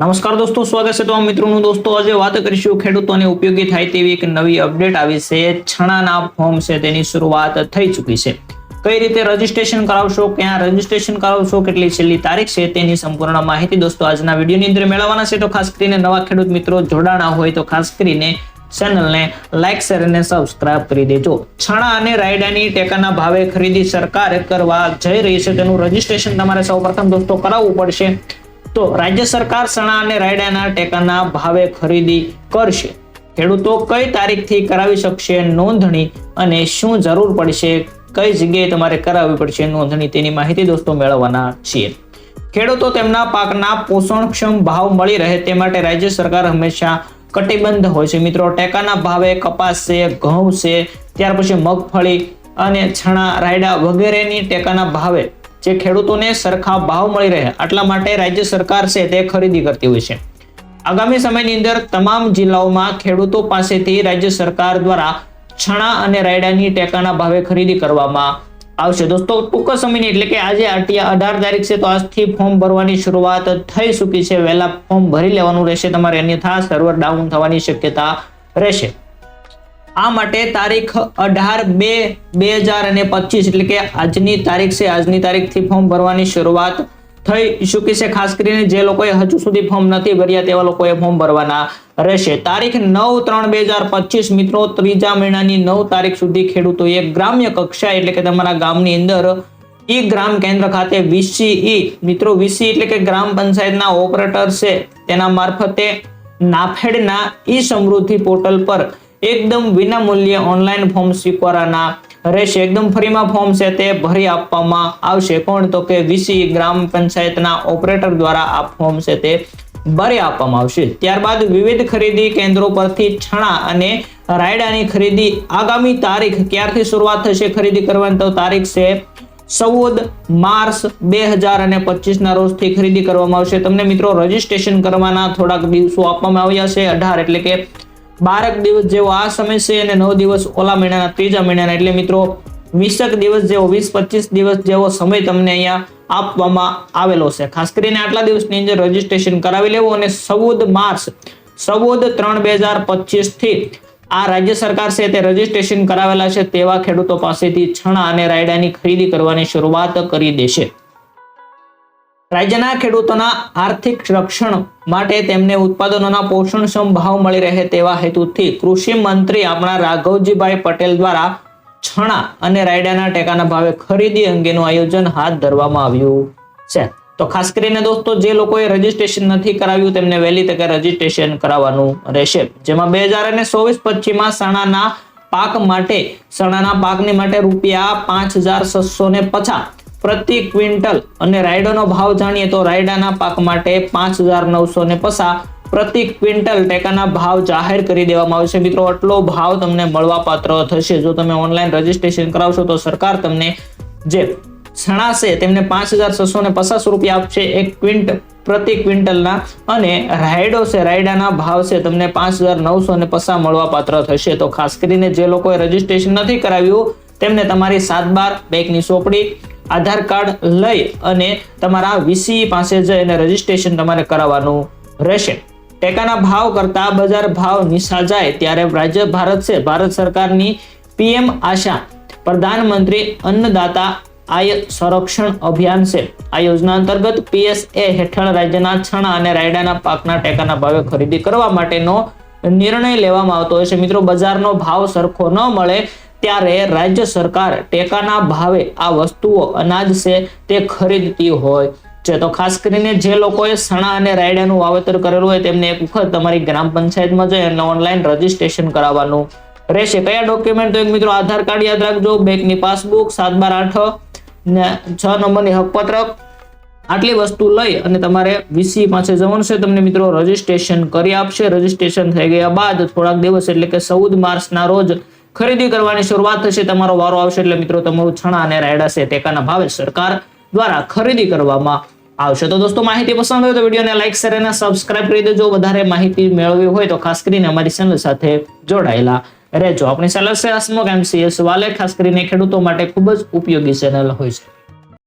નમસ્કાર દોસ્તો, સ્વાગત છે તમામ મિત્રોનું. દોસ્તો, આજે વાત કરીશું ખેડૂતોને ઉપયોગી થાય તેવી એક નવી અપડેટ. આવી છે છણાના ફોર્મ છે, તેની શરૂઆત થઈ ચૂકી છે. કઈ રીતે રજીસ્ટ્રેશન કરાવશો, ક્યાં રજીસ્ટ્રેશન કરાવશો, કેટલી છેલ્લી તારીખ છે, તેની સંપૂર્ણ માહિતી દોસ્તો આજના વિડીયોની અંદર મેળવવાના છે. તો ખાસ કરીને નવા ખેડૂત મિત્રો જોડાણા હોય તો ખાસ કરીને ચેનલને લાઈક, શેર અને સબસ્ક્રાઇબ કરી દેજો. છણા અને રાયડાની ટેકાના ભાવે ખરીદી સરકાર કરવા જઈ રહી છે, તેનું રજીસ્ટ્રેશન તમારે સૌપ્રથમ દોસ્તો કરાવવું પડશે. તો રાજ્ય સરકાર સણા અને રાયડાના ટેકાના ભાવે ખરીદી કરશે. ખેડૂતો કઈ તારીખથી કરાવી શકશે નોંધણી અને શું જરૂર પડશે, કઈ જગ્યાએ તમારે કરાવવી પડશે નોંધણી તેની માહિતી દોસ્તો મેળવવાના છીએ. ખેડૂતો તેમના પાકના પોષણક્ષમ ભાવ મળી રહે તે માટે રાજ્ય સરકાર હંમેશા કટિબદ્ધ હોય છે. મિત્રો, ટેકાના ભાવે કપાસ છે ઘઉં છે ત્યાર પછી મગફળી અને છણા, રાયડા વગેરેની ટેકાના ભાવે જે ખેડૂતોને સરખા ભાવ મળી રહે આટલા માટે રાજ્ય સરકાર છે તે ખરીદી કરતી હોય છે. આગામી સમયની અંદર તમામ જિલ્લાઓમાં ખેડૂતો પાસેથી રાજ્ય સરકાર દ્વારા છણા અને રાયડાની ટેકાના ભાવે ખરીદી કરવામાં આવશે. દોસ્તો, ટૂંક સમયની એટલે કે આજે અઢાર તારીખ છે, તો આજથી ફોર્મ ભરવાની શરૂઆત થઈ ચૂકી છે. વહેલા ફોર્મ ભરી લેવાનું રહેશે. તમારે અન્યથા સર્વર ડાઉન થવાની શક્યતા રહેશે. આ માટે તારીખ અઢાર બે બે હજાર અને પચીસ, એટલે કે આજની તારીખ છે, આજની તારીખથી ફોર્મ ભરવાની શરૂઆત થઈ ચૂકી છે. ખાસ કરીને જે લોકોએ હજુ સુધી ફોર્મ નથી ભર્યા તેવા લોકોએ ફોર્મ ભરવાના રહેશે. તારીખ નવ ત્રણ બે હજાર પચીસ, મિત્રો, ત્રીજા મહિનાની નવ તારીખ સુધી ખેડૂતોએ ગ્રામ્ય કક્ષા એટલે કે તમારા ગામની અંદર, ઈ ગ્રામ કેન્દ્ર ખાતે વીસીઈ મિત્રો, વીસી એટલે કે ગ્રામ પંચાયતના ઓપરેટર છે. તેના મારફતે નાફેડના ઈ સમૃદ્ધિ પોર્ટલ પર એકદમ વિના મૂલ્યે ઓનલાઈન ફોર્મ સ્વીકારવાના રહેશે. એકદમ ફ્રીમાં ફોર્મ છે તે ભરી આપવામાં આવશે. કોણ? તો કે વીસી ગ્રામ પંચાયતના ઓપરેટર દ્વારા આ ફોર્મ છે તે ભરી આપવામાં આવશે. ત્યારબાદ વિવિધ ખરીદી કેન્દ્રો પરથી છણા અને રાયડાની ખરીદી આગામી તારીખ ક્યારથી શરૂઆત થશે ખરીદી કરવાની? તો તારીખ છે ચૌદ માર્ચ બે હજાર અને પચીસના રોજથી ખરીદી કરવામાં આવશે. તમને મિત્રો રજીસ્ટ્રેશન કરવાના થોડાક દિવસો આપવામાં આવ્યા છે. અઢાર એટલે કે બારક દિવસ જેવો આ સમય છે અને નવ દિવસ ઓલા મહિનાના ત્રીજા મહિનાના. એટલે મિત્રો વીસક દિવસ જેવો, વીસ પચીસ દિવસ જેવો સમય તમને અહીંયા આપવામાં આવેલો છે. ખાસ કરીને આટલા દિવસની અંદર રજીસ્ટ્રેશન કરાવી લેવું અને ચૌદ માર્ચ, ચૌદ ત્રણ બે હજાર પચીસથી આ રાજ્ય સરકાર છે તે રજીસ્ટ્રેશન કરાવેલા છે તેવા ખેડૂતો પાસેથી છણા અને રાયડાની ખરીદી કરવાની શરૂઆત કરી દેશે. રાજ્યના ખેડૂતોના આર્થિક રક્ષણ માટે તેમને ઉત્પાદનોના પોષણક્ષમ ભાવ મળી રહે તેવા હેતુથી કૃષિ મંત્રી આપણા રાઘવજીભાઈ પટેલ દ્વારા છણા અને રાયડાના ટેકાના ભાવે ખરીદી અંગેનું આયોજન હાથ ધરવામાં આવ્યું છે. તો ખાસ કરીને દોસ્તો, જે લોકોએ રજીસ્ટ્રેશન નથી કરાવ્યું, તેમને વહેલી તકે રજીસ્ટ્રેશન કરાવવાનું રહેશે. જેમાં બે હજાર અને ચોવીસ પચીસમાં સણાના પાક માટે, સણાના પાકની માટે રૂપિયા પાંચ હજાર છસો ને પચાસ પ્રતિ ક્વિન્ટલ. અને રાયડોનો ભાવ જાણીએ તો રાયડાના પાક માટે પાંચ હજાર નવસો ને પસા પ્રતિ ક્વિન્ટલ ટેકાના ભાવ જાહેર કરી દેવામાં આવશે મિત્રો, આટલો ભાવ તમને મળવા પાત્ર થશે. જો તમે ઓનલાઈન રજીસ્ટ્રેશન કરાવશો તો સરકાર તમને જે છણા છે તેમને પાંચ હજાર છસો ને પચાસ રૂપિયા આપશે એક ક્વિન્ટ પ્રતિ ક્વિન્ટલના. અને રાયડો છે, રાયડાના ભાવ છે તમને પાંચ હજાર નવસો ને પસા મળવા પાત્ર થશે. તો ખાસ કરીને જે લોકોએ રજીસ્ટ્રેશન નથી કરાવ્યું તેમને તમારી સાત બાર બેંકની ચોપડી આધાર કાર્ડ લઈ અને તમારા વીસી પાસે જઈ અને રજીસ્ટ્રેશન તમારે કરાવવાનું રહેશે. ટેકાના ભાવ કરતા બજાર ભાવ નિશા જાય ત્યારે રાજ્ય ભારત છે. ભારત સરકારની પીએમ આશા, પ્રધાનમંત્રી અન્નદાતા આય સંરક્ષણ અભિયાન છે. આ યોજના અંતર્ગત પીએસએ હેઠળ રાજ્યના છણા અને રાયડાના પાકના ટેકાના ભાવે ખરીદી કરવા માટેનો નિર્ણય લેવામાં આવતો હોય છે. મિત્રો, બજારનો ભાવ સરખો ન મળે ત્યારે રાજ્ય સરકાર ટેકાના ભાવે આ વસ્તુઓ અનાજ છે તે ખરીદતી હોય છે. તો ખાસ કરીને જે લોકોએ સણા અને રાયડાનું વાવેતર કરેલું હોય તેમને એક વખત તમારી ગ્રામ પંચાયતમાં જઈ અને ઓનલાઈન રજીસ્ટ્રેશન કરાવવાનું રહેશે. કયા ડોક્યુમેન્ટ? તો એક મિત્રો આધાર કાર્ડ યાદ રાખજો, બેંકની પાસબુક, સાત બાર આઠ ને છ નંબરની હકપત્રક. આટલી વસ્તુ લઈ અને તમારે વીસી પાસે જવાનું છે. તમને મિત્રો રજીસ્ટ્રેશન કરી આપશે. રજીસ્ટ્રેશન થઈ ગયા બાદ થોડાક દિવસ એટલે કે ચૌદ માર્ચના રોજ ખરીદી કરવાની શરૂઆત થશે, તમારો વારો આવશે એટલે મિત્રો તમારું છણા અને રાયડા છે, ટેકાના ભાવે સરકાર દ્વારા ખરીદી કરવામાં આવશે. તો દોસ્તો, માહિતી પસંદ હોય તો વિડીયોને લાઈક, શેર અને સબસ્ક્રાઇબ કરી દેજો. વધારે માહિતી મેળવવી હોય તો ખાસ કરીને અમારી ચેનલ સાથે જોડાયેલા રહેજો. આપણી ચેનલ છે હસમુખ એમસીએસ વાલે, ખાસ કરીને ખેડૂતો માટે ખૂબ જ ઉપયોગી ચેનલ હોય છે.